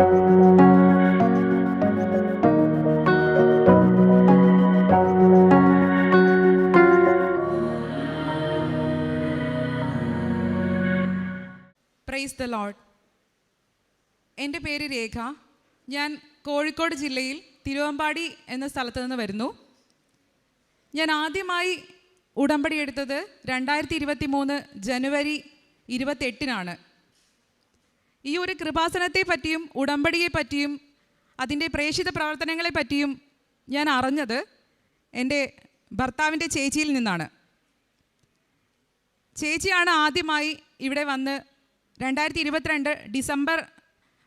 Praise the load എന്റെ പേര് രേഖ. ഞാൻ കോഴിക്കോട് ജില്ലയിൽ തിരുവമ്പാടി എന്ന സ്ഥലത്ത് നിന്ന് വരുന്നു. ഞാൻ ആദ്യമായി ഉടമ്പടി എടുത്തത് രണ്ടായിരത്തി ഇരുപത്തി മൂന്ന് ജനുവരി ഇരുപത്തെട്ടിനാണ് ഈ ഒരു കൃപാസനത്തെ പറ്റിയും ഉടമ്പടിയെ പറ്റിയും അതിന്റെ പ്രേക്ഷിത പ്രവർത്തനങ്ങളെ പറ്റിയും ഞാൻ അറിഞ്ഞത് എന്റെ ഭർത്താവിന്റെ ചേച്ചിയിൽ നിന്നാണ്. ചേച്ചിയാണ് ആദ്യമായി ഇവിടെ വന്ന് രണ്ടായിരത്തി ഇരുപത്തിരണ്ട് ഡിസംബർ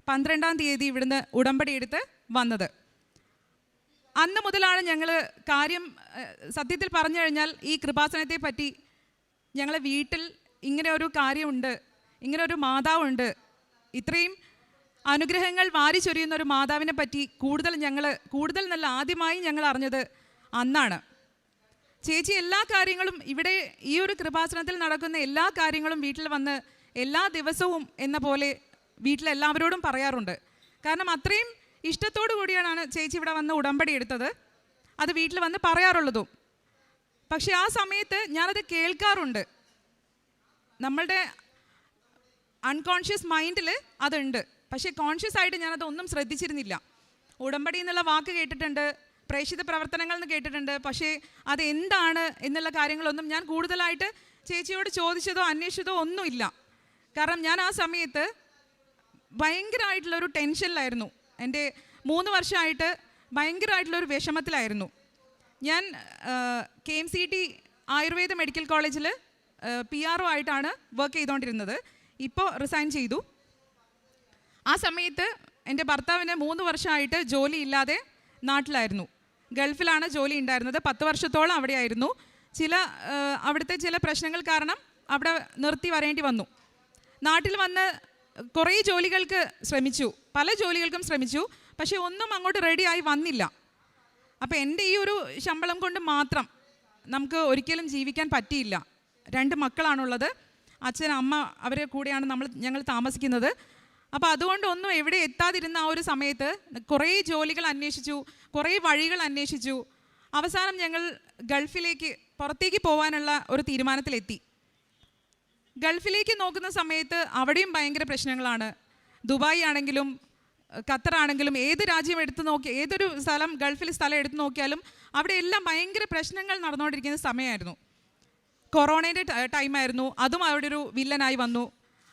പന്ത്രണ്ടാം തീയതി ഇവിടുന്ന് ഉടമ്പടി എടുത്ത് വന്നത്. അന്ന് മുതലാണ് ഞങ്ങൾ കാര്യം സത്യത്തിൽ പറഞ്ഞു കഴിഞ്ഞാൽ ഈ കൃപാസനത്തെ പറ്റി ഞങ്ങളെ വീട്ടിൽ ഇങ്ങനെ ഒരു കാര്യമുണ്ട് ഇങ്ങനെ ഒരു മാതാവുണ്ട് ഇത്രയും അനുഗ്രഹങ്ങൾ വാരി ചൊരിയുന്ന ഒരു മാതാവിനെ പറ്റി കൂടുതൽ ഞങ്ങൾ കൂടുതൽ നല്ല ആദ്യമായി ഞങ്ങൾ അറിഞ്ഞത് അന്നാണ്. ചേച്ചി എല്ലാ കാര്യങ്ങളും ഇവിടെ ഈ ഒരു കൃപാസനത്തിൽ നടക്കുന്ന എല്ലാ കാര്യങ്ങളും വീട്ടിൽ വന്ന് എല്ലാ ദിവസവും എന്ന പോലെ വീട്ടിലെല്ലാവരോടും പറയാറുണ്ട്. കാരണം അത്രയും ഇഷ്ടത്തോടു കൂടിയാണ് ചേച്ചി ഇവിടെ വന്ന് ഉടമ്പടി എടുത്തത്. അത് വീട്ടിൽ വന്ന് പറയാറുള്ളതും. പക്ഷേ ആ സമയത്ത് ഞാനത് കേൾക്കാറുണ്ട്. നമ്മളുടെ അൺകോൺഷ്യസ് മൈൻഡിൽ അതുണ്ട്. പക്ഷേ കോൺഷ്യസ് ആയിട്ട് ഞാനത് ഒന്നും ശ്രദ്ധിച്ചിരുന്നില്ല. ഉടമ്പടി എന്നുള്ള വാക്ക് കേട്ടിട്ടുണ്ട് പ്രേക്ഷിത പ്രവർത്തനങ്ങൾ എന്ന് കേട്ടിട്ടുണ്ട്. പക്ഷേ അത് എന്താണ് എന്നുള്ള കാര്യങ്ങളൊന്നും ഞാൻ കൂടുതലായിട്ട് ചേച്ചിയോട് ചോദിച്ചതോ അന്വേഷിച്ചതോ ഒന്നുമില്ല. കാരണം ഞാൻ ആ സമയത്ത് ഭയങ്കരമായിട്ടുള്ളൊരു ടെൻഷനിലായിരുന്നു. എന്റെ മൂന്ന് വർഷമായിട്ട് ഭയങ്കരമായിട്ടുള്ളൊരു വിഷമത്തിലായിരുന്നു. ഞാൻ K M C T Ayurveda medical കോളേജിൽ പി ആർ ഒ ആയിട്ടാണ് വർക്ക് ചെയ്തുകൊണ്ടിരുന്നത് ഇപ്പോൾ റിസൈൻ ചെയ്തു. ആ സമയത്ത് എന്റെ ഭർത്താവിന് മൂന്ന് വർഷമായിട്ട് ജോലി ഇല്ലാതെ നാട്ടിലായിരുന്നു. ഗൾഫിലാണ് ജോലി ഉണ്ടായിരുന്നത്. പത്ത് വർഷത്തോളം അവിടെയായിരുന്നു. ചില അവിടുത്തെ ചില പ്രശ്നങ്ങൾ കാരണം അവിടെ നിർത്തി വരേണ്ടി വന്നു. നാട്ടിൽ വന്ന് കുറേ ജോലികൾക്ക് ശ്രമിച്ചു. പല ജോലികൾക്കും ശ്രമിച്ചു. പക്ഷേ ഒന്നും അങ്ങോട്ട് റെഡിയായി വന്നില്ല. അപ്പോൾ എന്റെ ഈ ഒരു ശമ്പളം കൊണ്ട് മാത്രം നമുക്ക് ഒരിക്കലും ജീവിക്കാൻ പറ്റിയില്ല. രണ്ട് മക്കളാണുള്ളത്. അച്ഛൻ അമ്മ അവരെ കൂടെയാണ് നമ്മൾ ഞങ്ങൾ താമസിക്കുന്നത്. അപ്പോൾ അതുകൊണ്ടൊന്നും എവിടെ എത്താതിരുന്ന ആ ഒരു സമയത്ത് കുറേ ജോലികൾ അന്വേഷിച്ചു കുറേ വഴികൾ അന്വേഷിച്ചു. അവസാനം ഞങ്ങൾ ഗൾഫിലേക്ക് പുറത്തേക്ക് പോകാനുള്ള ഒരു തീരുമാനത്തിലെത്തി. ഗൾഫിലേക്ക് നോക്കുന്ന സമയത്ത് അവിടെയും ഭയങ്കര പ്രശ്നങ്ങളാണ്. ദുബായ് ആണെങ്കിലും ഖത്തർ ആണെങ്കിലും ഏത് രാജ്യം എടുത്തു നോക്കി ഏതൊരു സ്ഥലം ഗൾഫിൽ സ്ഥലം എടുത്തു നോക്കിയാലും അവിടെ എല്ലാം ഭയങ്കര പ്രശ്നങ്ങൾ നടന്നുകൊണ്ടിരിക്കുന്ന സമയമായിരുന്നു. കൊറോണയുടെ ടൈമായിരുന്നു. അതും അവിടെ ഒരു വില്ലനായി വന്നു.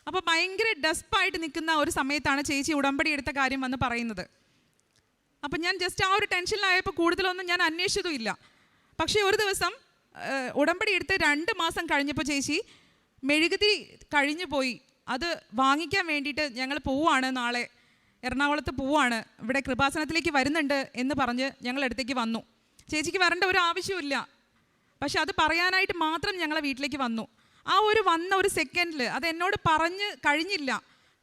അപ്പോൾ ഭയങ്കര ഡെസ്പായിട്ട് നിൽക്കുന്ന ഒരു സമയത്താണ് ചേച്ചി ഉടമ്പടി എടുത്ത കാര്യം വന്ന് പറയുന്നത്. അപ്പം ഞാൻ ജസ്റ്റ് ആ ഒരു ടെൻഷനിലായപ്പോൾ കൂടുതലൊന്നും ഞാൻ അന്വേഷിച്ചതുമില്ല പക്ഷേ ഒരു ദിവസം ഉടമ്പടി എടുത്ത് രണ്ട് മാസം കഴിഞ്ഞപ്പോൾ ചേച്ചി മെഴുകുതിരി കഴിഞ്ഞു പോയി. അത് വാങ്ങിക്കാൻ വേണ്ടിയിട്ട് ഞങ്ങൾ പോവാണ് നാളെ. എറണാകുളത്ത് പോവാണ്. ഇവിടെ കൃപാസനത്തിലേക്ക് വരുന്നുണ്ട് എന്ന് പറഞ്ഞ് ഞങ്ങൾ അടുത്തേക്ക് വന്നു. ചേച്ചിക്ക് വരേണ്ട ഒരു ആവശ്യമില്ല പക്ഷെ അത് പറയാനായിട്ട് മാത്രം ഞങ്ങളെ വീട്ടിലേക്ക് വന്നു. ആ ഒരു വന്ന ഒരു സെക്കൻഡിൽ അത് എന്നോട് പറഞ്ഞ് കഴിഞ്ഞില്ല.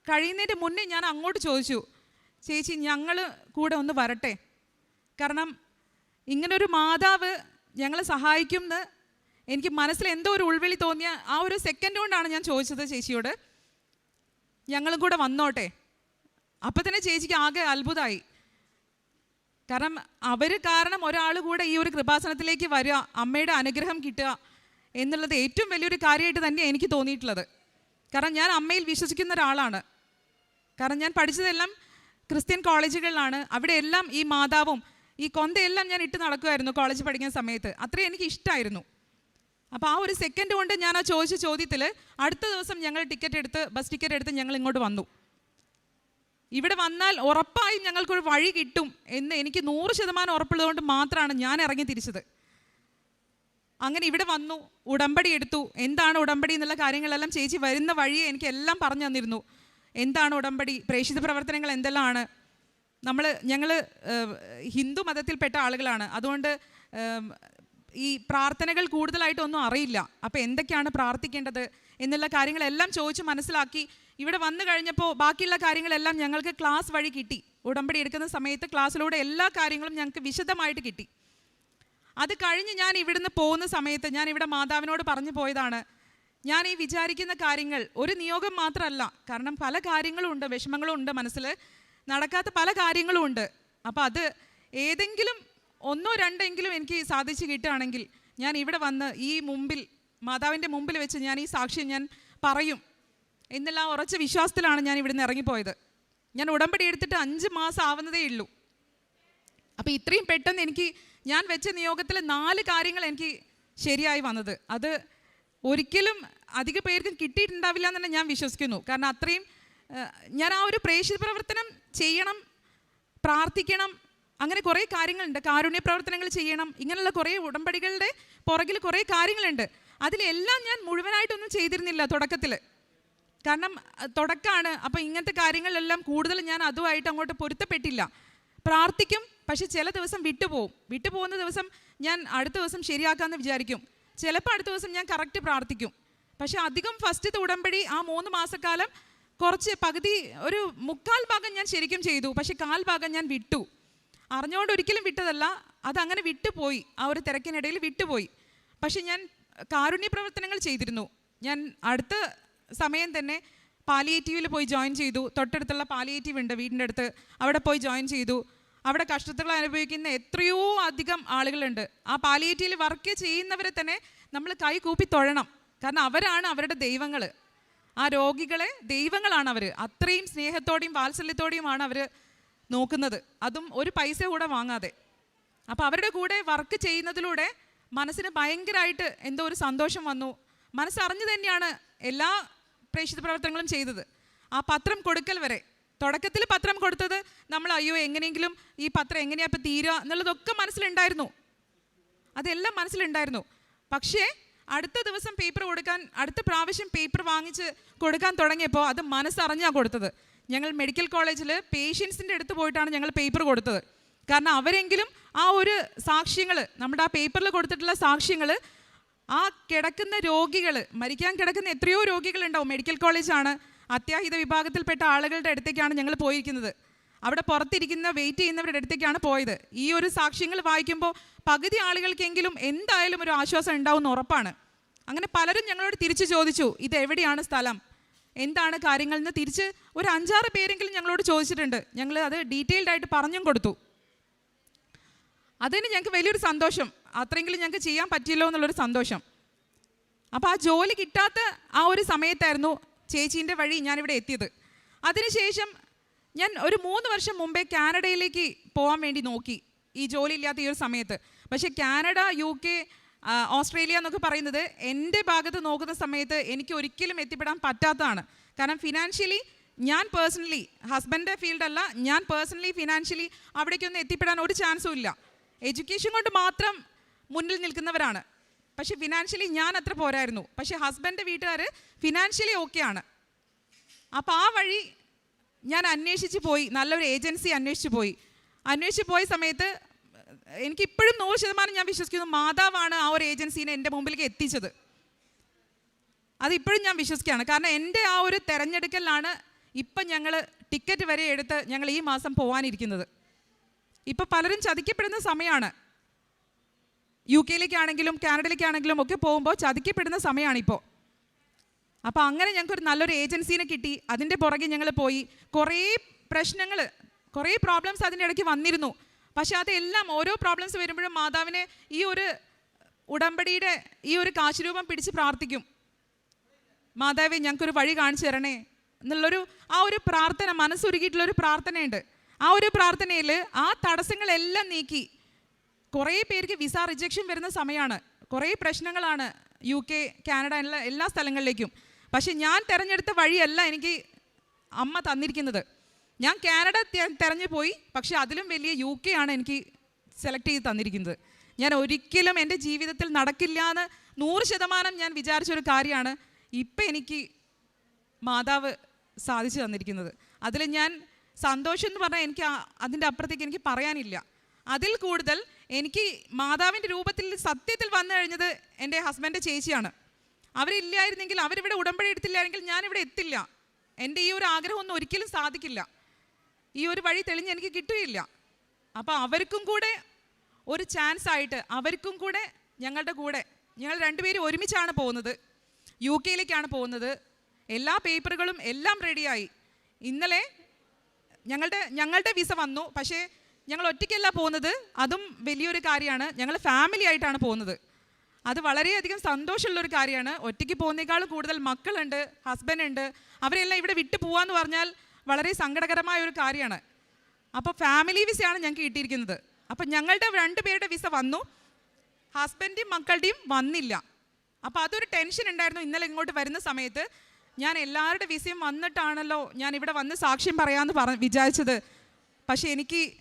കഴിയുന്നതിന് മുന്നേ ഞാൻ അങ്ങോട്ട് ചോദിച്ചു ചേച്ചി ഞങ്ങൾ കൂടെ ഒന്ന് വരട്ടെ. കാരണം ഇങ്ങനൊരു മാതാവ് ഞങ്ങളെ സഹായിക്കും എന്ന് എനിക്ക് മനസ്സിൽ എന്തോ ഒരു ഉൾവിളി തോന്നിയ ആ ഒരു സെക്കൻഡ് കൊണ്ടാണ് ഞാൻ ചോദിച്ചത് ചേച്ചിയോട്. ഞങ്ങളും കൂടെ വന്നോട്ടെ. അപ്പം തന്നെ ചേച്ചിക്ക് ആകെ അത്ഭുതമായി. കാരണം അവർ കാരണം ഒരാൾ കൂടെ ഈ ഒരു കൃപാസനത്തിലേക്ക് വരിക അമ്മയുടെ അനുഗ്രഹം കിട്ടുക എന്നുള്ളത് ഏറ്റവും വലിയൊരു കാര്യമായിട്ട് തന്നെ എനിക്ക് തോന്നിയിട്ടുള്ളത്. കാരണം ഞാൻ അമ്മയിൽ വിശ്വസിക്കുന്ന ഒരാളാണ്. കാരണം ഞാൻ പഠിച്ചതെല്ലാം ക്രിസ്ത്യൻ കോളേജുകളിലാണ്. അവിടെ എല്ലാം ഈ മാതാവും ഈ കൊന്തയെല്ലാം ഞാൻ ഇട്ട് നടക്കുമായിരുന്നു കോളേജ് പഠിക്കുന്ന സമയത്ത്. അത്രയും എനിക്ക് ഇഷ്ടമായിരുന്നു അപ്പോൾ ആ ഒരു സെക്കൻഡ് കൊണ്ട് ഞാൻ ആ ചോദിച്ച ചോദ്യത്തിൽ അടുത്ത ദിവസം ഞങ്ങൾ ടിക്കറ്റ് എടുത്ത് ബസ് ടിക്കറ്റ് എടുത്ത് ഞങ്ങൾ ഇങ്ങോട്ട് വന്നു. ഇവിടെ വന്നാൽ ഉറപ്പായും ഞങ്ങൾക്കൊരു വഴി കിട്ടും എന്ന് എനിക്ക് നൂറ് ശതമാനം ഉറപ്പുള്ളതുകൊണ്ട് മാത്രമാണ് ഞാൻ ഇറങ്ങി തിരിച്ചത്. അങ്ങനെ ഇവിടെ വന്നു ഉടമ്പടി എടുത്തു. എന്താണ് ഉടമ്പടി എന്നുള്ള കാര്യങ്ങളെല്ലാം ചേച്ചി വരുന്ന വഴിയെ എനിക്ക് എല്ലാം പറഞ്ഞു തന്നിരുന്നു. എന്താണ് ഉടമ്പടി? പ്രേക്ഷിത പ്രവർത്തനങ്ങൾ എന്തെല്ലാമാണ്? നമ്മൾ ഞങ്ങൾ ഹിന്ദു മതത്തിൽപ്പെട്ട ആളുകളാണ്. അതുകൊണ്ട് ഈ പ്രാർത്ഥനകൾ കൂടുതലായിട്ടൊന്നും അറിയില്ല. അപ്പോൾ എന്തൊക്കെയാണ് പ്രാർത്ഥിക്കേണ്ടത് എന്നുള്ള കാര്യങ്ങളെല്ലാം ചോദിച്ച് മനസ്സിലാക്കി ഇവിടെ വന്നു കഴിഞ്ഞപ്പോൾ ബാക്കിയുള്ള കാര്യങ്ങളെല്ലാം ഞങ്ങൾക്ക് ക്ലാസ് വഴി കിട്ടി. ഉടമ്പടി എടുക്കുന്ന സമയത്ത് ക്ലാസ്സിലൂടെ എല്ലാ കാര്യങ്ങളും ഞങ്ങൾക്ക് വിശദമായിട്ട് കിട്ടി. അത് കഴിഞ്ഞ് ഞാൻ ഇവിടുന്ന് പോകുന്ന സമയത്ത് ഞാൻ ഇവിടെ മാതാവിനോട് പറഞ്ഞു പോയതാണ്. ഞാൻ ഈ വിചാരിക്കുന്ന കാര്യങ്ങൾ ഒരു നിയോഗം മാത്രമല്ല കാരണം പല കാര്യങ്ങളും ഉണ്ട് വിഷമങ്ങളും ഉണ്ട് മനസ്സിൽ നടക്കാത്ത പല കാര്യങ്ങളും ഉണ്ട്. അപ്പോൾ അത് ഏതെങ്കിലും ഒന്നോ രണ്ടെങ്കിലും എനിക്ക് സാധിച്ചു കിട്ടുകയാണെങ്കിൽ ഞാൻ ഇവിടെ വന്ന് ഈ മുമ്പിൽ മാതാവിന്റെ മുമ്പിൽ വെച്ച് ഞാൻ ഈ സാക്ഷ്യം ഞാൻ പറയും എന്നുള്ള ഉറച്ച വിശ്വാസത്തിലാണ് ഞാൻ ഇവിടുന്ന് ഇറങ്ങിപ്പോയത്. ഞാൻ ഉടമ്പടി എടുത്തിട്ട് അഞ്ച് മാസം ആവുന്നതേ ഉള്ളൂ. അപ്പോൾ ഇത്രയും പെട്ടെന്ന് എനിക്ക് ഞാൻ വെച്ച നിയോഗത്തിൽ നാല് കാര്യങ്ങൾ എനിക്ക് ശരിയായി വന്നത്. അത് ഒരിക്കലും അധിക പേർക്കും കിട്ടിയിട്ടുണ്ടാവില്ല എന്ന് തന്നെ ഞാൻ വിശ്വസിക്കുന്നു. കാരണം അത്രയും ഞാൻ ആ ഒരു പ്രേക്ഷിത പ്രവർത്തനം ചെയ്യണം പ്രാർത്ഥിക്കണം അങ്ങനെ കുറേ കാര്യങ്ങളുണ്ട്. കാരുണ്യ പ്രവർത്തനങ്ങൾ ചെയ്യണം. ഇങ്ങനെയുള്ള കുറേ ഉടമ്പടികളുടെ പുറകിൽ കുറേ കാര്യങ്ങളുണ്ട്. അതിലെല്ലാം ഞാൻ മുഴുവനായിട്ടൊന്നും ചെയ്തിരുന്നില്ല തുടക്കത്തിൽ. കാരണം തുടക്കമാണ്. അപ്പം ഇങ്ങനത്തെ കാര്യങ്ങളെല്ലാം കൂടുതൽ ഞാൻ അതുമായിട്ട് അങ്ങോട്ട് പൊരുത്തപ്പെട്ടില്ല. പ്രാർത്ഥിക്കും പക്ഷെ ചില ദിവസം വിട്ടുപോകും വിട്ടുപോകുന്ന ദിവസം ഞാൻ അടുത്ത ദിവസം ശരിയാക്കാമെന്ന് വിചാരിക്കും. ചിലപ്പോൾ അടുത്ത ദിവസം ഞാൻ കറക്റ്റ് പ്രാർത്ഥിക്കും. പക്ഷേ അധികം ഫസ്റ്റത്തെ ഉടമ്പടി ആ മൂന്ന് മാസക്കാലം കുറച്ച് പകുതി ഒരു മുക്കാൽ ഭാഗം ഞാൻ ശരിക്കും ചെയ്തു. പക്ഷെ കാൽ ഭാഗം ഞാൻ വിട്ടു. അറിഞ്ഞുകൊണ്ട് ഒരിക്കലും വിട്ടതല്ല. അതങ്ങനെ വിട്ടുപോയി. ആ ഒരു തിരക്കിനിടയിൽ വിട്ടുപോയി. പക്ഷെ ഞാൻ കാരുണ്യ പ്രവർത്തനങ്ങൾ ചെയ്തിരുന്നു. ഞാൻ അടുത്ത സമയം തന്നെ പാലിയേറ്റീവിൽ പോയി ജോയിൻ ചെയ്തു. തൊട്ടടുത്തുള്ള പാലിയേറ്റീവ് ഉണ്ട് വീടിന്റെ അടുത്ത്. അവിടെ പോയി ജോയിൻ ചെയ്തു. അവിടെ കഷ്ടതകൾ അനുഭവിക്കുന്ന എത്രയോ അധികം ആളുകളുണ്ട്. ആ പാലിയേറ്റീവിൽ വർക്ക് ചെയ്യുന്നവരെ തന്നെ നമ്മൾ കൈ കൂപ്പി തൊഴണം. കാരണം അവരാണ് അവരുടെ ദൈവങ്ങൾ ആ രോഗികളെ ദൈവങ്ങളാണ് അവർ അത്രയും സ്നേഹത്തോടെയും വാത്സല്യത്തോടെയുമാണ് അവർ നോക്കുന്നത്. അതും ഒരു പൈസ കൂടെ വാങ്ങാതെ. അപ്പോൾ അവരുടെ കൂടെ വർക്ക് ചെയ്യുന്നതിലൂടെ മനസ്സിന് ഭയങ്കരമായിട്ട് എന്തോ ഒരു സന്തോഷം വന്നു. മനസ്സറിഞ്ഞു തന്നെയാണ് എല്ലാ പ്രേക്ഷിത പ്രവർത്തനങ്ങളും ചെയ്തത്. ആ പത്രം കൊടുക്കൽ വരെ. തുടക്കത്തിൽ പത്രം കൊടുത്തത് നമ്മൾ അയ്യോ എങ്ങനെയെങ്കിലും ഈ പത്രം എങ്ങനെയാ ഇപ്പം തീരുക? എന്നുള്ളതൊക്കെ മനസ്സിലുണ്ടായിരുന്നു. അതെല്ലാം മനസ്സിലുണ്ടായിരുന്നു. പക്ഷേ അടുത്ത ദിവസം പേപ്പർ കൊടുക്കാൻ അടുത്ത പ്രാവശ്യം പേപ്പർ വാങ്ങിച്ച് കൊടുക്കാൻ തുടങ്ങിയപ്പോൾ അത് മനസ്സറിഞ്ഞാണ് കൊടുത്തത്. ഞങ്ങൾ മെഡിക്കൽ കോളേജിൽ പേഷ്യൻസിന്റെ അടുത്ത് പോയിട്ടാണ് ഞങ്ങൾ പേപ്പർ കൊടുത്തത്. കാരണം അവരെങ്കിലും ആ ഒരു സാക്ഷ്യങ്ങൾ നമ്മുടെ ആ പേപ്പറിൽ കൊടുത്തിട്ടുള്ള സാക്ഷ്യങ്ങൾ ആ കിടക്കുന്ന രോഗികൾ മരിക്കാൻ കിടക്കുന്ന എത്രയോ രോഗികളുണ്ടാവും മെഡിക്കൽ കോളേജാണ് അത്യാഹിത വിഭാഗത്തിൽപ്പെട്ട ആളുകളുടെ അടുത്തേക്കാണ് ഞങ്ങൾ പോയിരിക്കുന്നത്. അവിടെ പുറത്തിരിക്കുന്ന വെയിറ്റ് ചെയ്യുന്നവരുടെ അടുത്തേക്കാണ് പോയത്. ഈ ഒരു സാക്ഷ്യങ്ങൾ വായിക്കുമ്പോൾ പകുതി ആളുകൾക്കെങ്കിലും എന്തായാലും ഒരു ആശ്വാസം ഉണ്ടാവും എന്ന് ഉറപ്പാണ്. അങ്ങനെ പലരും ഞങ്ങളോട് തിരിച്ചു ചോദിച്ചു ഇത് എവിടെയാണ് സ്ഥലം? എന്താണ് കാര്യങ്ങൾ എന്ന് തിരിച്ച് ഒരു അഞ്ചാറ് പേരെങ്കിലും ഞങ്ങളോട് ചോദിച്ചിട്ടുണ്ട്. ഞങ്ങൾ അത് ഡീറ്റെയിൽഡ് ആയിട്ട് പറഞ്ഞും കൊടുത്തു. അതിന് ഞങ്ങൾക്ക് വലിയൊരു സന്തോഷം. അത്രയെങ്കിലും ഞങ്ങൾക്ക് ചെയ്യാൻ പറ്റിയല്ലോ എന്നുള്ളൊരു സന്തോഷം. അപ്പോൾ ആ ജോലി കിട്ടാത്ത ആ ഒരു സമയത്തായിരുന്നു ചേച്ചീന്റെ വഴി ഞാനിവിടെ എത്തിയത്. അതിനുശേഷം ഞാൻ ഒരു മൂന്ന് വർഷം മുമ്പേ കാനഡയിലേക്ക് പോകാൻ വേണ്ടി നോക്കി. ഈ ജോലി ഇല്ലാത്ത ഈ ഒരു സമയത്ത്. പക്ഷേ കാനഡ യു കെ ഓസ്ട്രേലിയ എന്നൊക്കെ പറയുന്നത് എന്റെ ഭാഗത്ത് നോക്കുന്ന സമയത്ത് എനിക്ക് ഒരിക്കലും എത്തിപ്പെടാൻ പറ്റാത്തതാണ്. കാരണം ഫിനാൻഷ്യലി ഞാൻ പേഴ്സണലി ഹസ്ബൻഡ് ഫീൽഡല്ല ഞാൻ പേഴ്സണലി ഫിനാൻഷ്യലി അവിടേക്കൊന്നും എത്തിപ്പെടാൻ ഒരു ചാൻസും ഇല്ല. എഡ്യൂക്കേഷൻ കൊണ്ട് മാത്രം മുന്നിൽ നിൽക്കുന്നവരാണ്. പക്ഷെ ഫിനാൻഷ്യലി ഞാൻ അത്ര പോരായിരുന്നു. പക്ഷെ ഹസ്ബൻഡ് വീട്ടുകാർ ഫിനാൻഷ്യലി ഓക്കെയാണ് അപ്പോൾ ആ വഴി ഞാൻ അന്വേഷിച്ച് പോയി. നല്ലൊരു ഏജൻസി അന്വേഷിച്ച് പോയി. അന്വേഷിച്ച് പോയ സമയത്ത് എനിക്ക് ഇപ്പോഴും നൂറ് ശതമാനം ഞാൻ വിശ്വസിക്കുന്നു. മാതാവാണ് ആ ഒരു ഏജൻസീനെ എന്റെ മുമ്പിലേക്ക് എത്തിച്ചത്. അതിപ്പോഴും ഞാൻ വിശ്വസിക്കുകയാണ്. കാരണം എന്റെ ആ ഒരു തെരഞ്ഞെടുക്കലാണ് ഇപ്പം ഞങ്ങൾ ടിക്കറ്റ് വരെ എടുത്ത് ഞങ്ങൾ ഈ മാസം പോകാനിരിക്കുന്നത് ഇപ്പം പലരും ചതിക്കപ്പെടുന്ന സമയമാണ്. യു കെയിലേക്കാണെങ്കിലും കാനഡയിലേക്കാണെങ്കിലും ഒക്കെ പോകുമ്പോൾ ചതിക്കപ്പെടുന്ന സമയമാണിപ്പോൾ. അപ്പോൾ അങ്ങനെ ഞങ്ങൾക്കൊരു നല്ലൊരു ഏജൻസീനെ കിട്ടി. അതിന്റെ പുറകെ ഞങ്ങൾ പോയി. കുറേ പ്രശ്നങ്ങൾ കുറേ പ്രോബ്ലംസ് അതിന്റെ ഇടയ്ക്ക് വന്നിരുന്നു. പക്ഷേ അതെല്ലാം ഓരോ പ്രോബ്ലംസ് വരുമ്പോഴും മാതാവിനെ ഈ ഒരു ഉടമ്പടിയുടെ ഈ ഒരു കാശുരൂപം പിടിച്ച് പ്രാർത്ഥിക്കും. മാതാവി ഞങ്ങൾക്കൊരു വഴി കാണിച്ചു തരണേ എന്നുള്ളൊരു ആ ഒരു പ്രാർത്ഥന മനസ്സൊരുക്കിയിട്ടുള്ളൊരു പ്രാർത്ഥനയുണ്ട്. ആ ഒരു പ്രാർത്ഥനയിൽ ആ തടസ്സങ്ങളെല്ലാം നീക്കി. കുറേ പേർക്ക് വിസ റിജക്ഷൻ വരുന്ന സമയമാണ്. കുറേ പ്രശ്നങ്ങളാണ് യു കെ കാനഡ എല്ലാ സ്ഥലങ്ങളിലേക്കും. പക്ഷെ ഞാൻ തിരഞ്ഞെടുത്ത വഴിയല്ല എനിക്ക് അമ്മ തന്നിരിക്കുന്നത്. ഞാൻ കാനഡ തിരഞ്ഞു പോയി പക്ഷെ അതിലും വലിയ യു കെ ആണ് എനിക്ക് സെലക്ട് ചെയ്ത് തന്നിരിക്കുന്നത്. ഞാൻ ഒരിക്കലും എന്റെ ജീവിതത്തിൽ നടക്കില്ല എന്ന് നൂറ് ശതമാനം ഞാൻ വിചാരിച്ചൊരു കാര്യമാണ് ഇപ്പം എനിക്ക് മാതാവ് സാധിച്ചു തന്നിരിക്കുന്നത്. അതിൽ ഞാൻ സന്തോഷം എന്ന് പറഞ്ഞാൽ എനിക്ക് അതിന്റെ അപ്പുറത്തേക്ക് എനിക്ക് പറയാനില്ല. അതിൽ കൂടുതൽ എനിക്ക് മാതാവിന്റെ രൂപത്തിൽ സത്യത്തിൽ വന്നു കഴിഞ്ഞത് എന്റെ ഹസ്ബൻഡ് ചേച്ചിയാണ്. അവരില്ലായിരുന്നെങ്കിൽ അവരിവിടെ ഉടമ്പടി എടുത്തില്ലായിരുന്നെങ്കിൽ ഞാനിവിടെ എത്തില്ല. എന്റെ ഈ ഒരു ആഗ്രഹമൊന്നും ഒരിക്കലും സാധിക്കില്ല. ഈ ഒരു വഴി തെളിഞ്ഞ് എനിക്ക് കിട്ടുകയില്ല അപ്പോൾ അവർക്കും കൂടെ ഒരു ചാൻസ് ആയിട്ട് അവർക്കും കൂടെ ഞങ്ങളുടെ കൂടെ ഞങ്ങൾ രണ്ടുപേരും ഒരുമിച്ചാണ് പോകുന്നത്. യു കെയിലേക്കാണ് പോകുന്നത്. എല്ലാ പേപ്പറുകളും എല്ലാം റെഡിയായി ഇന്നലെ ഞങ്ങളുടെ ഞങ്ങളുടെ വിസ വന്നു. പക്ഷേ ഞങ്ങൾ ഒറ്റയ്ക്കല്ല പോകുന്നത്. അതും വലിയൊരു കാര്യമാണ്. ഞങ്ങൾ ഫാമിലി ആയിട്ടാണ് പോകുന്നത്. അത് വളരെയധികം സന്തോഷമുള്ള ഒരു കാര്യമാണ്. ഒറ്റയ്ക്ക് പോകുന്നേക്കാൾ കൂടുതൽ മക്കളുണ്ട് ഹസ്ബൻഡ് ഉണ്ട്. അവരെല്ലാം ഇവിടെ വിട്ടു പോവാന്ന് പറഞ്ഞാൽ വളരെ സങ്കടകരമായ ഒരു കാര്യമാണ്. അപ്പോൾ ഫാമിലി വിസയാണ് ഞങ്ങൾക്ക് കിട്ടിയിരിക്കുന്നത്. അപ്പം ഞങ്ങളുടെ രണ്ട് പേരുടെ വിസ വന്നു. ഹസ്ബൻഡും മക്കളുടെയും വന്നില്ല. അപ്പോൾ അതൊരു ടെൻഷൻ ഉണ്ടായിരുന്നു ഇന്നലെ ഇങ്ങോട്ട് വരുന്ന സമയത്ത്. ഞാൻ എല്ലാവരുടെ വിസയും വന്നിട്ടാണല്ലോ ഞാൻ ഇവിടെ വന്ന് സാക്ഷ്യം പറയാമെന്ന് പറ വിചാരിച്ചത്. പക്ഷേ എനിക്ക്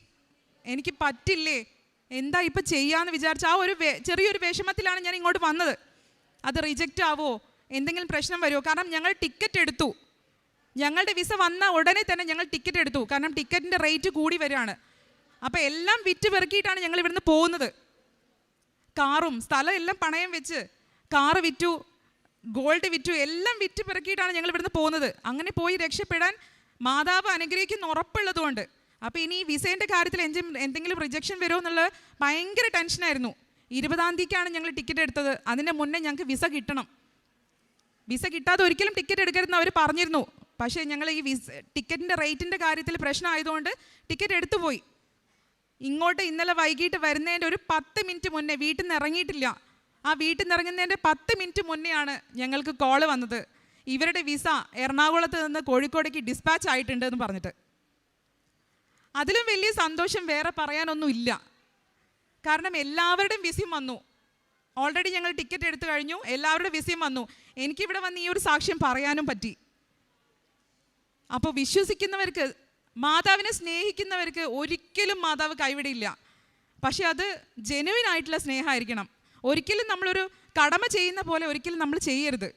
എനിക്ക് പറ്റില്ലേ? എന്താ ഇപ്പം ചെയ്യാന്ന് വിചാരിച്ച ആ ഒരു ചെറിയൊരു വിഷമത്തിലാണ് ഞാൻ ഇങ്ങോട്ട് വന്നത്. അത് റിജക്റ്റ് ആവോ? എന്തെങ്കിലും പ്രശ്നം വരുമോ കാരണം ഞങ്ങൾ ടിക്കറ്റ് എടുത്തു. ഞങ്ങളുടെ വിസ വന്ന ഉടനെ തന്നെ ഞങ്ങൾ ടിക്കറ്റ് എടുത്തു. കാരണം ടിക്കറ്റിന്റെ റേറ്റ് കൂടി വരികയാണ്. അപ്പോൾ എല്ലാം വിറ്റ് പെറുക്കിയിട്ടാണ് ഞങ്ങൾ ഇവിടുന്ന് പോകുന്നത്. കാറും സ്ഥലം എല്ലാം പണയം വെച്ച് കാറ് വിറ്റു ഗോൾഡ് വിറ്റു എല്ലാം വിറ്റ് പെറുക്കിയിട്ടാണ് ഞങ്ങൾ ഇവിടുന്ന് പോകുന്നത്. അങ്ങനെ പോയി രക്ഷപ്പെടാൻ മാതാവ് അനുഗ്രഹിക്കുന്ന ഉറപ്പുള്ളതുകൊണ്ട് അപ്പോൾ ഇനി ഈ വിസേന്റെ കാര്യത്തിൽ എന്തെങ്കിലും എന്തെങ്കിലും റിജക്ഷൻ വരുമോ എന്നുള്ള ഭയങ്കര ടെൻഷനായിരുന്നു ഇരുപതാം തീയതിക്കാണ് ഞങ്ങൾ ടിക്കറ്റ് എടുത്തത്. അതിന്റെ മുന്നേ ഞങ്ങൾക്ക് വിസ കിട്ടണം. വിസ കിട്ടാതെ ഒരിക്കലും ടിക്കറ്റ് എടുക്കരുതെന്ന് അവർ പറഞ്ഞിരുന്നു. പക്ഷേ ഞങ്ങൾ ഈ വിസ ടിക്കറ്റിന്റെ റേറ്റിന്റെ കാര്യത്തിൽ പ്രശ്നമായതുകൊണ്ട് ടിക്കറ്റ് എടുത്തു പോയി. ഇങ്ങോട്ട് ഇന്നലെ വൈകിട്ട് വരുന്നതിന്റെ ഒരു പത്ത് മിനിറ്റ് മുന്നേ വീട്ടിൽ നിന്ന് ഇറങ്ങിയിട്ടില്ല. ആ വീട്ടിൽ നിന്ന് ഇറങ്ങുന്നതിന്റെ പത്ത് മിനിറ്റ് മുന്നെയാണ് ഞങ്ങൾക്ക് കോൾ വന്നത്. ഇവരുടെ വിസ എറണാകുളത്ത് നിന്ന് കോഴിക്കോടേക്ക് ഡിസ്പാച്ച് ആയിട്ടുണ്ട് എന്ന് പറഞ്ഞിട്ട്. അതിലും വലിയ സന്തോഷം വേറെ പറയാനൊന്നുമില്ല കാരണം എല്ലാവരുടെയും വിസയും വന്നു. ഓൾറെഡി ഞങ്ങൾ ടിക്കറ്റ് എടുത്തു കഴിഞ്ഞു. എല്ലാവരുടെയും വിസയും വന്നു. എനിക്കിവിടെ വന്ന് ഈ ഒരു സാക്ഷ്യം പറയാനും പറ്റി. അപ്പോൾ വിശ്വസിക്കുന്നവർക്ക് മാതാവിനെ സ്നേഹിക്കുന്നവർക്ക് ഒരിക്കലും മാതാവ് കൈവിടില്ല. പക്ഷെ അത് ജെനുവിൻ ആയിട്ടുള്ള സ്നേഹമായിരിക്കണം. ഒരിക്കലും നമ്മളൊരു കടമ ചെയ്യുന്ന പോലെ ഒരിക്കലും നമ്മൾ ചെയ്യരുത്.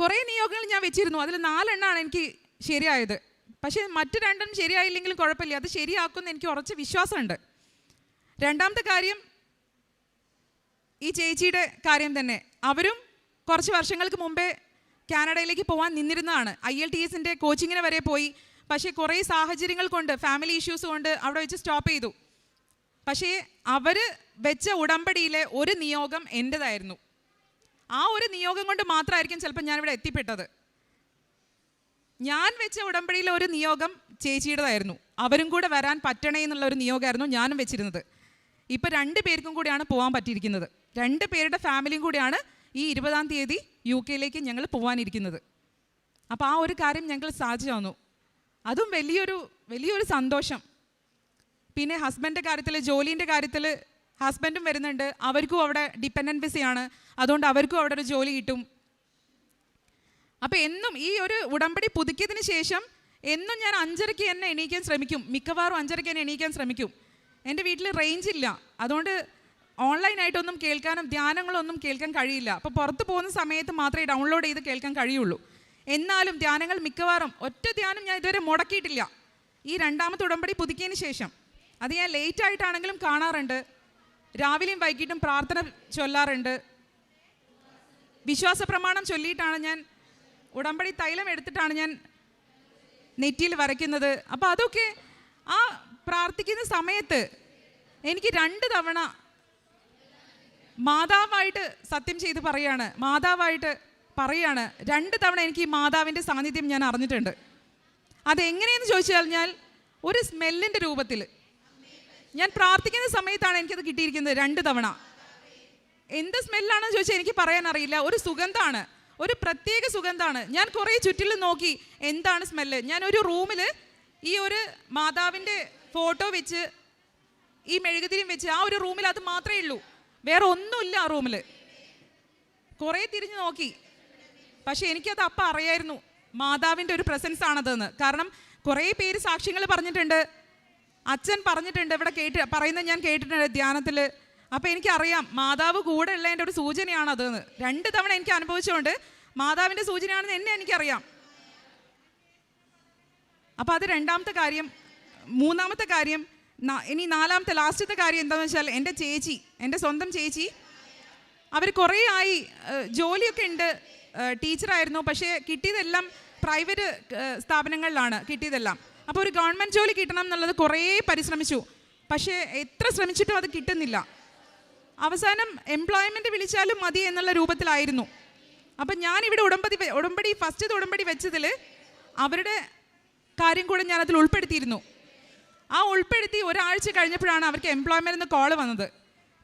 കുറേ നിയോഗങ്ങൾ ഞാൻ വെച്ചിരുന്നു. അതിൽ നാലെണ്ണമാണ് എനിക്ക് ശരിയായത്. പക്ഷേ മറ്റു രണ്ടെണ്ണം ശരിയായില്ലെങ്കിലും കുഴപ്പമില്ല. അത് ശരിയാക്കുമെന്ന് എനിക്ക് ഉറച്ച വിശ്വാസമുണ്ട്. രണ്ടാമത്തെ കാര്യം ഈ ചേച്ചിയുടെ കാര്യം തന്നെ. അവരും കുറച്ച് വർഷങ്ങൾക്ക് മുമ്പേ കാനഡയിലേക്ക് പോകാൻ നിന്നിരുന്നതാണ്. ഐ എൽ ടി എസിന്റെ കോച്ചിങ്ങിന് വരെ പോയി. പക്ഷേ കുറേ സാഹചര്യങ്ങൾ കൊണ്ട് ഫാമിലി ഇഷ്യൂസ് കൊണ്ട് അവിടെ വെച്ച് സ്റ്റോപ്പ് ചെയ്തു. പക്ഷേ അവർ വെച്ച ഉടമ്പടിയിലെ ഒരു നിയോഗം എന്റെതായിരുന്നു ആ ഒരു നിയോഗം കൊണ്ട് മാത്രമായിരിക്കും ചിലപ്പോൾ ഞാനിവിടെ എത്തിപ്പെട്ടത്. ഞാൻ വെച്ച ഉടമ്പടിയിലെ ഒരു നിയോഗം ചേച്ചിയുടേതായിരുന്നു. അവരും കൂടെ വരാൻ പറ്റണേ എന്നുള്ള ഒരു നിയോഗമായിരുന്നു ഞാനും വെച്ചിരുന്നത്. ഇപ്പം രണ്ട് പേർക്കും കൂടിയാണ് പോകാൻ പറ്റിയിരിക്കുന്നത്. രണ്ട് പേരുടെ ഫാമിലിയും കൂടിയാണ് ഈ ഇരുപതാം തീയതി യു കെയിലേക്ക് ഞങ്ങൾ പോകാനിരിക്കുന്നത് അപ്പോൾ ആ ഒരു കാര്യം ഞങ്ങൾ സാധിച്ചു അതും വലിയൊരു വലിയൊരു സന്തോഷം. പിന്നെ ഹസ്ബൻഡിന്റെ കാര്യത്തിൽ ജോലീന്റെ കാര്യത്തിൽ ഹസ്ബൻഡും വരുന്നുണ്ട്. അവർക്കും അവിടെ ഡിപ്പെൻഡന്റ് വിസയാണ് അതുകൊണ്ട് അവർക്കും അവിടെ ഒരു ജോലി കിട്ടും. അപ്പോൾ എന്നും ഈ ഒരു ഉടമ്പടി പുതുക്കിയതിന് ശേഷം എന്നും ഞാൻ അഞ്ചരയ്ക്ക് തന്നെ എണീക്കാൻ ശ്രമിക്കും. മിക്കവാറും അഞ്ചരയ്ക്ക് തന്നെ എണീക്കാൻ ശ്രമിക്കും. എന്റെ വീട്ടിൽ റേഞ്ച് ഇല്ല. അതുകൊണ്ട് ഓൺലൈനായിട്ടൊന്നും കേൾക്കാനും ധ്യാനങ്ങളൊന്നും കേൾക്കാൻ കഴിയില്ല. അപ്പോൾ പുറത്ത് പോകുന്ന സമയത്ത് മാത്രമേ ഡൗൺലോഡ് ചെയ്ത് കേൾക്കാൻ കഴിയുള്ളൂ. എന്നാലും ധ്യാനങ്ങൾ മിക്കവാറും ഒറ്റ ധ്യാനം ഞാൻ ഇതുവരെ മുടക്കിയിട്ടില്ല. ഈ രണ്ടാമത്തെ ഉടമ്പടി പുതുക്കിയതിന് ശേഷം. അത് ഞാൻ ലേറ്റ് ആയിട്ടാണെങ്കിലും കാണാറുണ്ട്. രാവിലെയും വൈകിട്ടും പ്രാർത്ഥന ചൊല്ലാറുണ്ട്. വിശ്വാസ പ്രമാണം ചൊല്ലിയിട്ടാണ് ഞാൻ ഉടമ്പടി തൈലം എടുത്തിട്ടാണ് ഞാൻ നെറ്റിയിൽ വരയ്ക്കുന്നത്. അപ്പോൾ അതൊക്കെ ആ പ്രാർത്ഥിക്കുന്ന സമയത്ത് എനിക്ക് രണ്ട് തവണ മാതാവായിട്ട് സത്യം ചെയ്ത് പറയാണ് മാതാവായിട്ട് പറയാണ് രണ്ട് തവണ എനിക്ക് ഈ മാതാവിന്റെ സാന്നിധ്യം ഞാൻ അറിഞ്ഞിട്ടുണ്ട്. അതെങ്ങനെയെന്ന് ചോദിച്ചു കഴിഞ്ഞാൽ ഒരു സ്മെല്ലിന്റെ രൂപത്തിൽ ഞാൻ പ്രാർത്ഥിക്കുന്ന സമയത്താണ് എനിക്കത് കിട്ടിയിരിക്കുന്നത് രണ്ട് തവണ. എന്ത് സ്മെല്ലാണെന്ന് ചോദിച്ചാൽ എനിക്ക് പറയാൻ അറിയില്ല ഒരു സുഗന്ധമാണ് ഒരു പ്രത്യേക സുഗന്ധമാണ് ഞാൻ കുറേ ചുറ്റിലും നോക്കി എന്താണ് സ്മെല്ല്. ഞാൻ ഒരു റൂമിൽ ഈ ഒരു മാതാവിന്റെ ഫോട്ടോ വെച്ച് ഈ മെഴുകുതിരിയും വെച്ച് ആ ഒരു റൂമിൽ അത് മാത്രമേ ഉള്ളൂ. വേറെ ഒന്നുമില്ല ആ റൂമിൽ കുറേ തിരിഞ്ഞു നോക്കി. പക്ഷേ എനിക്കത് അപ്പം അറിയായിരുന്നു. മാതാവിന്റെ ഒരു പ്രസൻസ് ആണതെന്ന്. കാരണം കുറേ പേര് സാക്ഷ്യങ്ങൾ പറഞ്ഞിട്ടുണ്ട്. അച്ഛൻ പറഞ്ഞിട്ടുണ്ട് ഇവിടെ കേട്ട് പറയുന്നത് ഞാൻ കേട്ടിട്ടുണ്ട് ധ്യാനത്തിൽ അപ്പോൾ എനിക്കറിയാം മാതാവ് കൂടെ ഉള്ളതിന്റെ ഒരു സൂചനയാണ് അതെന്ന് രണ്ട് തവണ എനിക്ക് അനുഭവിച്ചുകൊണ്ട് മാതാവിന്റെ സൂചനയാണെന്ന് എന്നെ എനിക്കറിയാം. അപ്പോൾ അത് രണ്ടാമത്തെ കാര്യം മൂന്നാമത്തെ കാര്യം ഇനി നാലാമത്തെ ലാസ്റ്റത്തെ കാര്യം എന്താണെന്ന് വെച്ചാൽ എന്റെ ചേച്ചി എന്റെ സ്വന്തം ചേച്ചി അവർ കുറേ ആയി ജോലിയൊക്കെ ഉണ്ട് ടീച്ചറായിരുന്നു പക്ഷേ കിട്ടിയതെല്ലാം പ്രൈവറ്റ് സ്ഥാപനങ്ങളിലാണ് കിട്ടിയതെല്ലാം. അപ്പോൾ ഒരു ഗവൺമെന്റ് ജോലി കിട്ടണം എന്നുള്ളത് കുറേ പരിശ്രമിച്ചു. പക്ഷേ എത്ര ശ്രമിച്ചിട്ടും അത് കിട്ടുന്നില്ല. അവസാനം എംപ്ലോയ്മെന്റ് വിളിച്ചാലും മതി എന്നുള്ള രൂപത്തിലായിരുന്നു. അപ്പം ഇവിടെ ഉടമ്പടി ഉടമ്പടി ഫസ്റ്റ് ഉടമ്പടി വെച്ചതിൽ അവരുടെ കാര്യം കൂടെ ഞാൻ അതിൽ ഉൾപ്പെടുത്തിയിരുന്നു. ആ ഉൾപ്പെടുത്തി ഒരാഴ്ച കഴിഞ്ഞപ്പോഴാണ് അവർക്ക് എംപ്ലോയ്മെന്റ് നിന്ന് കോൾ വന്നത്.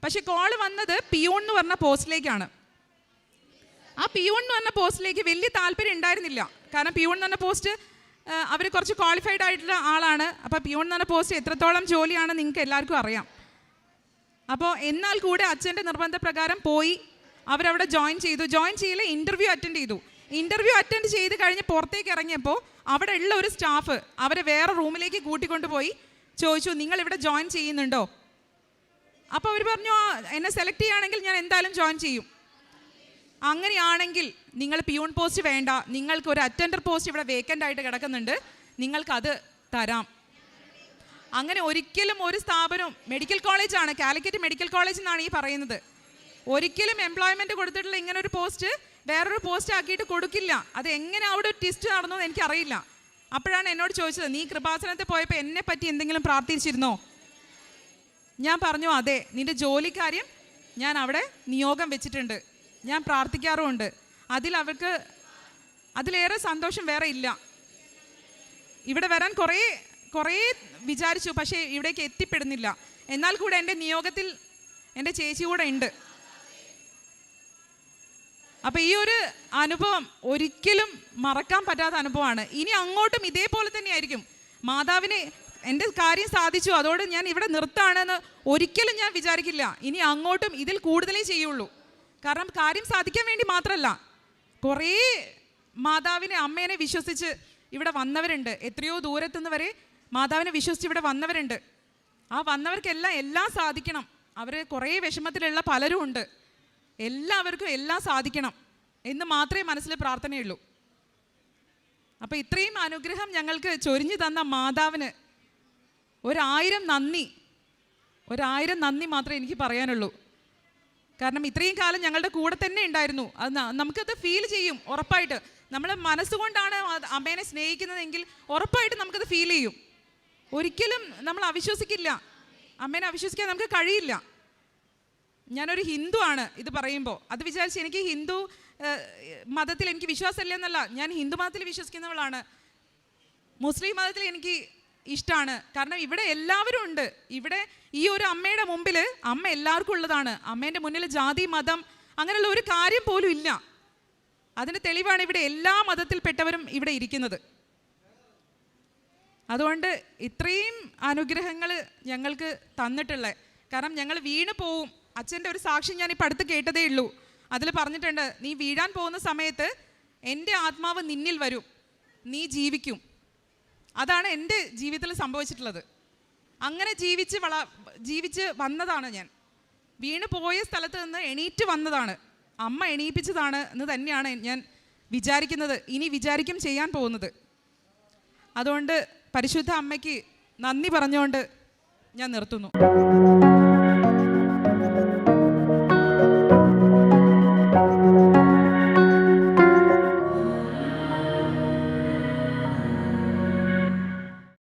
പക്ഷേ കോൾ വന്നത് പിയൂൺ എന്ന് പറഞ്ഞ പോസ്റ്റിലേക്കാണ്. ആ പിയൂൺ എന്ന് പറഞ്ഞ പോസ്റ്റിലേക്ക് വലിയ താല്പര്യം ഉണ്ടായിരുന്നില്ല. കാരണം പിയൂൺ എന്ന് പറഞ്ഞ പോസ്റ്റ് അവർ കുറച്ച് ക്വാളിഫൈഡ് ആയിട്ടുള്ള ആളാണ്. അപ്പോൾ പിയൂൺ എന്ന് പറഞ്ഞ പോസ്റ്റ് എത്രത്തോളം ജോലിയാണ് നിങ്ങൾക്ക് എല്ലാവർക്കും അറിയാം. അപ്പോൾ എന്നാൽ കൂടെ അച്ഛന്റെ നിർബന്ധപ്രകാരം പോയി അവരവിടെ ജോയിൻ ചെയ്തു. ജോയിൻ ചെയ്യില്ല ഇന്റർവ്യൂ അറ്റൻഡ് ചെയ്തു. ഇന്റർവ്യൂ അറ്റൻഡ് ചെയ്ത് കഴിഞ്ഞ് പുറത്തേക്ക് ഇറങ്ങിയപ്പോൾ അവിടെ ഉള്ള ഒരു സ്റ്റാഫ് അവരെ വേറെ റൂമിലേക്ക് കൂട്ടിക്കൊണ്ടുപോയി. ചോദിച്ചു നിങ്ങൾ ഇവിടെ ജോയിൻ ചെയ്യുന്നുണ്ടോ? അപ്പോൾ അവർ പറഞ്ഞു എന്നെ സെലക്ട് ചെയ്യുകയാണെങ്കിൽ ഞാൻ എന്തായാലും ജോയിൻ ചെയ്യും. അങ്ങനെയാണെങ്കിൽ നിങ്ങൾ പിയൂൺ പോസ്റ്റ് വേണ്ട. നിങ്ങൾക്ക് ഒരു അറ്റൻഡർ പോസ്റ്റ് ഇവിടെ വേക്കന്റ് ആയിട്ട് കിടക്കുന്നുണ്ട്. നിങ്ങൾക്കത് തരാം. അങ്ങനെ ഒരിക്കലും ഒരു സ്ഥാപനവും മെഡിക്കൽ കോളേജാണ് കാലിക്കറ്റ് മെഡിക്കൽ കോളേജ് എന്നാണ് ഈ പറയുന്നത്. ഒരിക്കലും എംപ്ലോയ്മെന്റ് കൊടുത്തിട്ടുള്ള ഇങ്ങനെ ഒരു പോസ്റ്റ് വേറൊരു പോസ്റ്റ് ആക്കിയിട്ട് കൊടുക്കില്ല. അത് എങ്ങനെ അവിടെ ഒരു ടിസ്റ്റ് നടന്നു എന്ന് എനിക്കറിയില്ല. അപ്പോഴാണ് എന്നോട് ചോദിച്ചത് നീ കൃപാസനത്തിൽ പോയപ്പോൾ എന്നെ പറ്റി എന്തെങ്കിലും പ്രാർത്ഥിച്ചിരുന്നോ? ഞാൻ പറഞ്ഞു അതെ നിന്റെ ജോലിക്കാര്യം ഞാൻ അവിടെ നിയോഗം വെച്ചിട്ടുണ്ട്. ഞാൻ പ്രാർത്ഥിക്കാറുമുണ്ട്. അതിൽ അവർക്ക് അതിലേറെ സന്തോഷം വേറെ ഇല്ല. ഇവിടെ വരാൻ കുറേ കുറേ വിചാരിച്ചു പക്ഷേ ഇവിടേക്ക് എത്തിപ്പെടുന്നില്ല. എന്നാൽ കൂടെ എന്റെ നിയോഗത്തിൽ എന്റെ ചേച്ചി കൂടെ ഉണ്ട്. അപ്പോൾ ഈ ഒരു അനുഭവം ഒരിക്കലും മറക്കാൻ പറ്റാത്ത അനുഭവമാണ്. ഇനി അങ്ങോട്ടും ഇതേപോലെ തന്നെയായിരിക്കും മാതാവിനെ എന്റെ കാര്യം സാധിച്ചു അതോട് ഞാൻ ഇവിടെ നിർത്താണെന്ന് ഒരിക്കലും ഞാൻ വിചാരിക്കില്ല. ഇനി അങ്ങോട്ടും ഇതിൽ കൂടുതലേ ചെയ്യുള്ളൂ. കാരണം കാര്യം സാധിക്കാൻ വേണ്ടി മാത്രമല്ല കുറേ മാതാവിനെ അമ്മേനെ വിശ്വസിച്ച് ഇവിടെ വന്നവരുണ്ട്. എത്രയോ ദൂരത്തുനിന്ന് വരെ മാതാവിനെ വിശ്വസിച്ച് ഇവിടെ വന്നവരുണ്ട്. ആ വന്നവർക്കെല്ലാം എല്ലാം സാധിക്കണം. അവർ കുറേ വിഷമത്തിലുള്ള പലരും ഉണ്ട് എല്ലാവർക്കും എല്ലാം സാധിക്കണം എന്ന് മാത്രമേ മനസ്സിൽ പ്രാർത്ഥനയുള്ളൂ. അപ്പോൾ ഇത്രയും അനുഗ്രഹം ഞങ്ങൾക്ക് ചൊരിഞ്ഞു തന്ന മാതാവിന് ഒരായിരം നന്ദി ഒരായിരം നന്ദി മാത്രമേ എനിക്ക് പറയാനുള്ളൂ. കാരണം ഇത്രയും കാലം ഞങ്ങളുടെ കൂടെ തന്നെ ഉണ്ടായിരുന്നു. അത് നമുക്കത് ഫീൽ ചെയ്യും ഉറപ്പായിട്ട്. നമ്മൾ മനസ്സുകൊണ്ടാണ് അമ്മേനെ സ്നേഹിക്കുന്നതെങ്കിൽ ഉറപ്പായിട്ട് നമുക്കത് ഫീൽ ചെയ്യും. ഒരിക്കലും നമ്മൾ അവിശ്വസിക്കില്ല. അമ്മേനെ അവിശ്വസിക്കാൻ നമുക്ക് കഴിയില്ല. ഞാനൊരു ഹിന്ദു ആണ് ഇത് പറയുമ്പോൾ അത് വിചാരിച്ച് എനിക്ക് ഹിന്ദു മതത്തിൽ എനിക്ക് വിശ്വാസമില്ല എന്നല്ല ഞാൻ ഹിന്ദു മതത്തിൽ വിശ്വസിക്കുന്നവളാണ്. മുസ്ലിം മതത്തിൽ എനിക്ക് ഇഷ്ടമാണ് കാരണം ഇവിടെ എല്ലാവരും ഉണ്ട്. ഇവിടെ ഈ ഒരു അമ്മയുടെ മുമ്പിൽ അമ്മ എല്ലാവർക്കും ഉള്ളതാണ്. അമ്മേന്റെ മുന്നിൽ ജാതി മതം അങ്ങനെയുള്ള ഒരു കാര്യം പോലും ഇല്ല. അതിന് തെളിവാണ് ഇവിടെ എല്ലാ മതത്തിൽപ്പെട്ടവരും ഇവിടെ ഇരിക്കുന്നത്. അതുകൊണ്ട് ഇത്രയും അനുഗ്രഹങ്ങൾ ഞങ്ങൾക്ക് തന്നിട്ടുള്ളത് കാരണം ഞങ്ങൾ വീണ് പോവും. അച്ഛന്റെ ഒരു സാക്ഷി ഞാൻ ഇപ്പം അടുത്ത് കേട്ടതേ ഉള്ളൂ. അതിൽ പറഞ്ഞിട്ടുണ്ട് നീ വീഴാൻ പോകുന്ന സമയത്ത് എന്റെ ആത്മാവ് നിന്നിൽ വരും. നീ ജീവിക്കും. അതാണ് എന്റെ ജീവിതത്തിൽ സംഭവിച്ചിട്ടുള്ളത്. അങ്ങനെ ജീവിച്ച് വള ജീവിച്ച് വന്നതാണ് ഞാൻ. വീണ് പോയ സ്ഥലത്ത് നിന്ന് എണീറ്റ് വന്നതാണ്. അമ്മ എണീപ്പിച്ചതാണ് എന്ന് തന്നെയാണ് ഞാൻ വിചാരിക്കുന്നത്. ഇനി വിചാരിക്കും ചെയ്യാൻ പോകുന്നത്. അതുകൊണ്ട് പരിശുദ്ധ അമ്മയ്ക്ക് നന്ദി പറഞ്ഞുകൊണ്ട് ഞാൻ നിർത്തുന്നു.